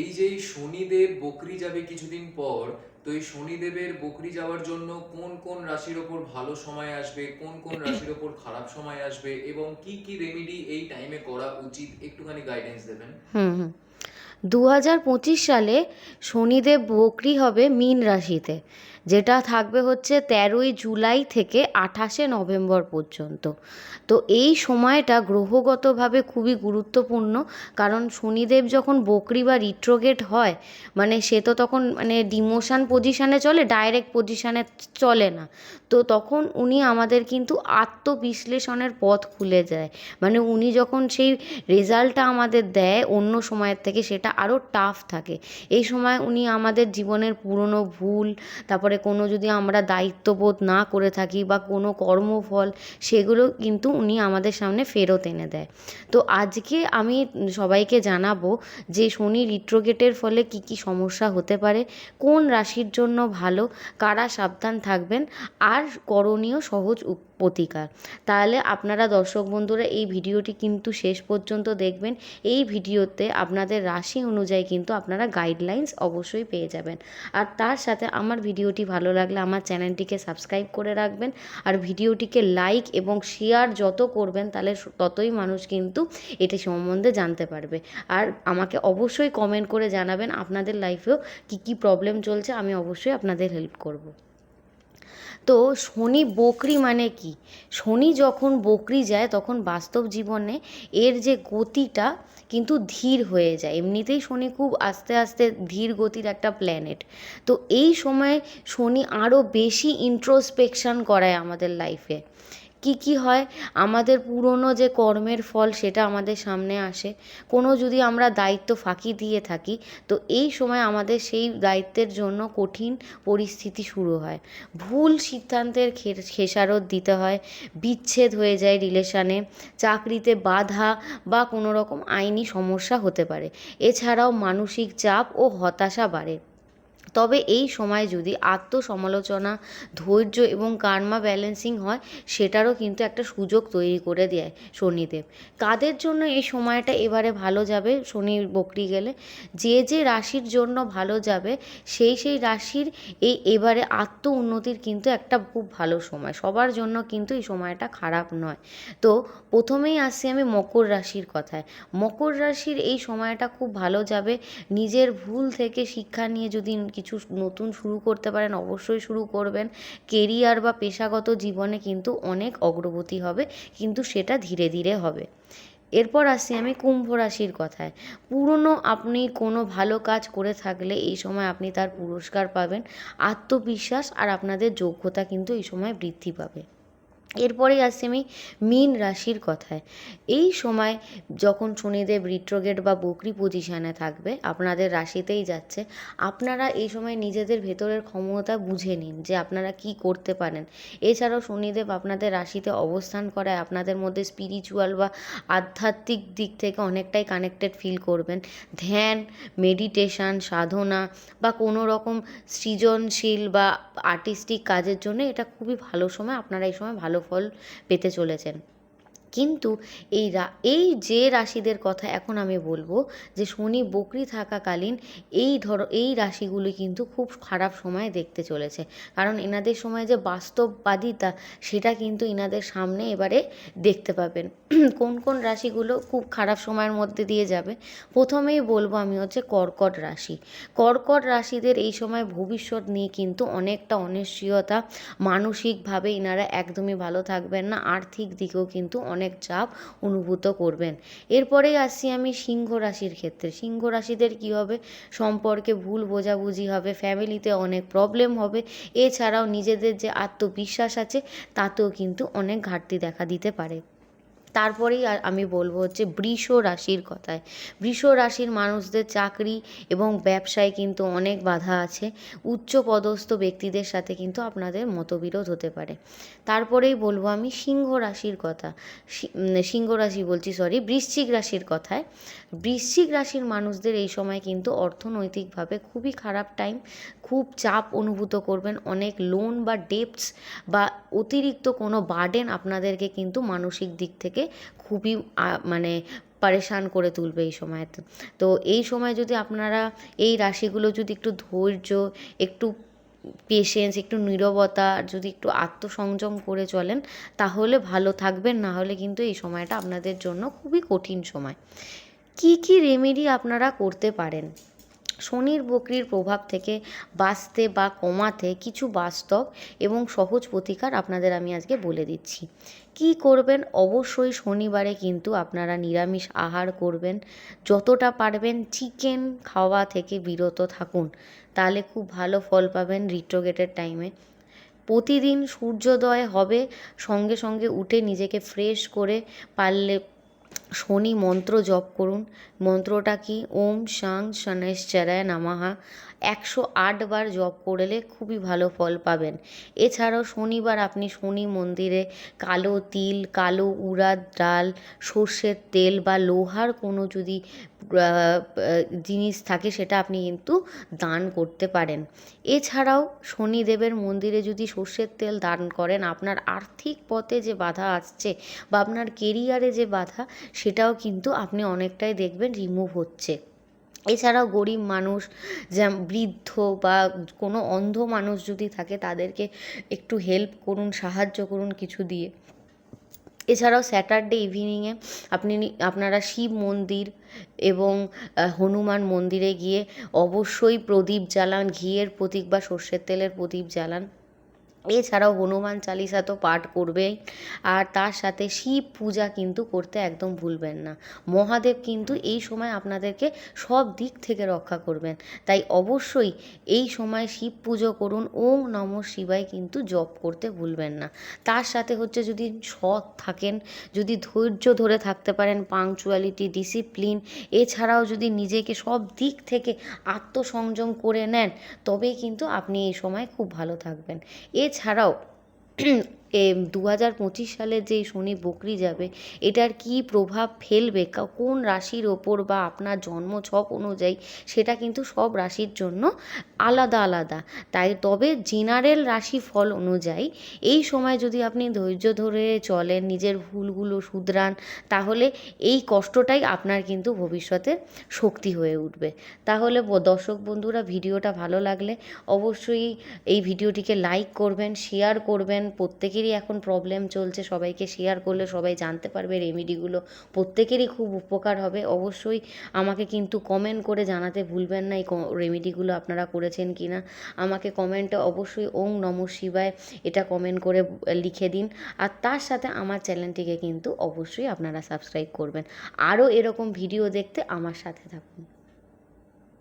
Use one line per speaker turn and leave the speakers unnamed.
এই যে শনিদেব বকরি যাবে কিছুদিন পর, তো এই শনিদেবের বকরি যাওয়ার জন্য কোন কোন রাশির ওপর ভালো সময় আসবে, কোন কোন রাশির ওপর খারাপ সময় আসবে এবং কি কি রেমেডি এই টাইমে করা উচিত, একটুখানি গাইডেন্স দেবেন?
হুম দু হাজার পঁচিশ সালে শনিদেব বকরি হবে মীন রাশিতে। যেটা থাকবে হচ্ছে তেরোই জুলাই থেকে আঠাশে নভেম্বর পর্যন্ত। তো এই সময়টা গ্রহগতভাবে খুবই গুরুত্বপূর্ণ, কারণ শনিদেব যখন বকরি বা রিট্রোগেট হয় মানে সে তো তখন মানে ডিমোশন পজিশানে চলে ডাইরেক্ট পজিশানে চলে না। তো তখন উনি আমাদের কিন্তু আত্মবিশ্লেষণের পথ খুলে যায়। মানে উনি যখন সেই রেজাল্টটা আমাদের দেয়, অন্য সময়ের থেকে সেটা আরও টাফ থাকে। এই সময় উনি আমাদের জীবনের পুরনো ভুল, তারপরে কোনো যদি আমরা দায়িত্ববোধ না করে থাকি বা কোনো কর্মফল, সেগুলো কিন্তু উনি আমাদের সামনে ফেরত এনে দেয়। তো আজকে আমি সবাইকে জানাব যে শনি রিট্রোগেটের ফলে কি কি সমস্যা হতে পারে, কোন রাশির জন্য ভালো, কারা সাবধান থাকবেন, আর করণীয় সহজ প্রতিকার। তাহলে আপনারা দর্শক বন্ধুরা, এই ভিডিওটি কিন্তু শেষ পর্যন্ত দেখবেন। এই ভিডিওতে আপনাদের রাশি অনুযায়ী কিন্তু আপনারা গাইডলাইন্স অবশ্যই পেয়ে যাবেন। আর তার সাথে আমার ভিডিওটি ভালো লাগলে আমার চ্যানেলটিকে সাবস্ক্রাইব করে রাখবেন। আর ভিডিওটিকে লাইক এবং শেয়ার যত করবেন, তাহলে ততই মানুষ কিন্তু এটি সম্বন্ধে জানতে পারবে। আর আমাকে অবশ্যই কমেন্ট করে জানাবেন আপনাদের লাইফেও কী কী প্রবলেম চলছে, আমি অবশ্যই আপনাদের হেল্প করব। তো শনি বকরি মানে কি? শনি যখন বকরি যায়, তখন বাস্তব জীবনে এর যে গতিটা কিন্তু ধীর হয়ে যায়। এমনিতেই শনি খুব আস্তে আস্তে ধীর গতির একটা প্ল্যানেট তো এই সময় শনি আরও বেশি ইন্ট্রোস্পেকশন করায় আমাদের লাইফে কি কি হয়? আমাদের পুরনো যে কর্মের ফল সেটা আমাদের সামনে আসে। কোনো যদি আমরা দায়িত্ব ফাঁকি দিয়ে থাকি, তো এই সময় আমাদের সেই দায়িত্বের জন্য কঠিন পরিস্থিতি শুরু হয়। ভুল সিদ্ধান্তের খেসারত দিতে হয়, বিচ্ছেদ হয়ে যায় রিলেশানে, চাকরিতে বাধা বা কোনো রকম আইনি সমস্যা হতে পারে। এছাড়াও মানসিক চাপ ও হতাশা বাড়ে। তবে এই সময় যদি আত্মসমালোচনা, ধৈর্য এবং কার্মা ব্যালেন্সিং হয়, সেটারও কিন্তু একটা সুযোগ তৈরি করে দেয় শনিদেব। কাদের জন্য এই সময়টা এবারে ভালো যাবে? শনি বকরি গেলে যে যে রাশির জন্য ভালো যাবে, সেই সেই রাশির এই এবারে আত্ম উন্নতির কিন্তু একটা খুব ভালো সময়। সবার জন্য কিন্তু এই সময়টা খারাপ নয়। তো প্রথমেই আসছি আমি মকর রাশির কথায়। মকর রাশির এই সময়টা খুব ভালো যাবে। নিজের ভুল থেকে শিক্ষা নিয়ে যদি কিছু নতুন শুরু করতে পারেন, অবশ্যই শুরু করবেন। কেরিয়ার বা পেশাগত জীবনে কিন্তু অনেক অগ্রগতি হবে, কিন্তু সেটা ধীরে ধীরে হবে। এরপর আসি আমি কুম্ভ রাশির কথায়। পুরনো আপনি কোনো ভালো কাজ করে থাকলে এই সময় আপনি তার পুরস্কার পাবেন। আত্মবিশ্বাস আর আপনাদের যোগ্যতা কিন্তু এই সময় বৃদ্ধি পাবে। এরপরেই আসছি আমি মীন রাশির কথায়। এই সময় যখন শনিদেব রিট্রোগেট বা বকরি পজিশানে থাকবে, আপনাদের রাশিতেই যাচ্ছে। আপনারা এই সময় নিজেদের ভেতরের ক্ষমতা বুঝে নিন যে আপনারা কি করতে পারেন। এছাড়াও শনিদেব আপনাদের রাশিতে অবস্থান করায় আপনাদের মধ্যে স্পিরিচুয়াল বা আধ্যাত্মিক দিক থেকে অনেকটাই কানেক্টেড ফিল করবেন। ধ্যান মেডিটেশন সাধনা বা কোনো রকম সৃজনশীল বা আর্টিস্টিক কাজের জন্য এটা খুবই ভালো সময়। আপনারা এই সময় ভালো ফল পেতে চলেছেন। কিন্তু এই রা, এই যে রাশিদের কথা এখন আমি বলব যে শনি বকরি থাকাকালীন এই ধর, এই রাশিগুলি কিন্তু খুব খারাপ সময় দেখতে চলেছে। কারণ এনাদের সময় যে বাস্তববাদিতা, সেটা কিন্তু এনাদের সামনে এবারে দেখতে পাবেন। কোন কোন রাশিগুলো খুব খারাপ সময়ের মধ্যে দিয়ে যাবে? প্রথমেই বলব আমি হচ্ছে কর্কট রাশি। কর্কট রাশিদের এই সময় ভবিষ্যৎ নিয়ে কিন্তু অনেকটা অনিশ্চয়তা, মানসিকভাবে এনারা একদমই ভালো থাকবেন না, আর্থিক দিকেও কিন্তু অনেক চাপ অনুভূত করবেন। এরপরেই আসছি আমি সিংহ রাশির ক্ষেত্রে। সিংহ রাশিদের কী হবে? সম্পর্কে ভুল বোঝাবুঝি হবে, ফ্যামিলিতে অনেক প্রবলেম হবে, এছাড়াও নিজেদের যে আত্মবিশ্বাস আছে, তাতেও কিন্তু অনেক ঘাটতি দেখা দিতে পারে। তারপরেই আমি বলব হচ্ছে বৃষ রাশির কথায়। বৃষ রাশির মানুষদের চাকরি এবং ব্যবসায় কিন্তু অনেক বাধা আছে। উচ্চ পদস্থ ব্যক্তিদের সাথে কিন্তু আপনাদের মতবিরোধ হতে পারে। তারপরেই বলব আমি সিংহ রাশির কথা। সিংহ রাশি বলছি সরি বৃশ্চিক রাশির কথায়। বৃশ্চিক রাশির মানুষদের এই সময় কিন্তু অর্থনৈতিকভাবে খুবই খারাপ টাইম খুব চাপ অনুভূত করবেন। অনেক লোন বা ডেপস বা অতিরিক্ত কোনো বার্ডেন আপনাদেরকে কিন্তু মানসিক দিক থেকে খুবই মানে পারেশান করে তুলবে এই সময়তে। তো এই সময় যদি আপনারা এই রাশিগুলো যদি একটু ধৈর্য, একটু পেশেন্স একটু নীরবতা, যদি একটু আত্মসংযম করে চলেন, তাহলে ভালো থাকবেন। না হলে কিন্তু এই সময়টা আপনাদের জন্য খুবই কঠিন সময়। কি কি রেমেডি আপনারা করতে পারেন? শনির বকরির প্রভাব থেকে বাঁচতে বা কমাতে কিছু বাস্তব এবং সহজ প্রতিকার আপনাদের আমি আজকে বলে দিচ্ছি। কি করবেন? অবশ্যই শনিবারে কিন্তু আপনারা নিরামিষ আহার করবেন। যতটা পারবেন চিকেন খাওয়া থেকে বিরত থাকুন। তাহলে খুব ভালো ফল পাবেন রিট্রোগেটের টাইমে প্রতিদিন সূর্যোদয় হবে। সঙ্গে সঙ্গে উঠে নিজেকে ফ্রেশ করে পারলে শনি মন্ত্র জপ করুন। মন্ত্রটা কি? ওম শাং শনেশ্চরায় নামাহা একশো আট বার জপ করলে খুবই ভালো ফল পাবেন। এছাড়াও শনিবার আপনি শনি মন্দিরে কালো তিল, কালো উড়াদ ডাল, সর্ষের তেল বা লোহার কোনো যদি জিনিস থাকে সেটা আপনি কিন্তু দান করতে পারেন। এছাড়াও শনিদেবের মন্দিরে যদি সর্ষের তেল দান করেন, আপনার আর্থিক পথে যে বাধা আসছে বা আপনার কেরিয়ারে যে বাধা সেটাও কিন্তু আপনি অনেকটাই দেখবেন রিমুভ হচ্ছে। এছাড়াও গরিব মানুষ যেমন বৃদ্ধ বা কোনো অন্ধ মানুষ যদি থাকে তাদেরকে একটু হেল্প করুন, সাহায্য করুন কিছু দিয়ে। এছাড়াও স্যাটারডে ইভিনিংয়ে আপনি আপনারা শিব মন্দির এবং হনুমান মন্দিরে গিয়ে অবশ্যই প্রদীপ জ্বালান, ঘিয়ের প্রতীক বা সর্ষের তেলের প্রদীপ জ্বালান। এছাড়াও হনুমান চালিসা তো পাঠ করবেই। আর তার সাথে শিব পূজা কিন্তু করতে একদম ভুলবেন না। মহাদেব কিন্তু এই সময় আপনাদেরকে সব দিক থেকে রক্ষা করবেন। তাই অবশ্যই এই সময় শিব পুজো করুন, ওম নম শিবায় কিন্তু জপ করতে ভুলবেন না। তার সাথে হচ্ছে যদি সৎ থাকেন, যদি ধৈর্য ধরে থাকতে পারেন পাংচুয়ালিটি ডিসিপ্লিন এছাড়াও যদি নিজেকে সব দিক থেকে আত্মসংযম করে নেন, তবেই কিন্তু আপনি এই সময় খুব ভালো থাকবেন। এছাড়াও এ দু হাজার পঁচিশ সালে যে শনি বকরি যাবে, এটার কি প্রভাব ফেলবে? কোন রাশির ওপর বা আপনার জন্মছক অনুযায়ী সেটা কিন্তু সব রাশির জন্য আলাদা আলাদা। তাই তবে জেনারেল রাশিফল অনুযায়ী এই সময় যদি আপনি ধৈর্য ধরে চলেন, নিজের ভুলগুলো শুধরান, তাহলে এই কষ্টটাই আপনার কিন্তু ভবিষ্যতে শক্তি হয়ে উঠবে। তাহলে দর্শক বন্ধুরা, ভিডিওটা ভালো লাগলে অবশ্যই এই ভিডিওটিকে লাইক করবেন, শেয়ার করবেন প্রত্যেকেরই এখন প্রবলেম চলছে, সবাইকে শেয়ার করলে সবাই জানতে পারবে রেমেডিগুলো প্রত্যেকেরই খুব উপকার হবে। অবশ্যই আমাকে কিন্তু কমেন্ট করে জানাতে ভুলবেন না এই রেমেডিগুলো আপনারা করেছেন কি না আমাকে কমেন্টে অবশ্যই ওং নম শিবায় এটা কমেন্ট করে লিখে দিন। আর তার সাথে আমার চ্যানেলটিকে কিন্তু অবশ্যই আপনারা সাবস্ক্রাইব করবেন। আরও এরকম ভিডিও দেখতে আমার সাথে থাকুন।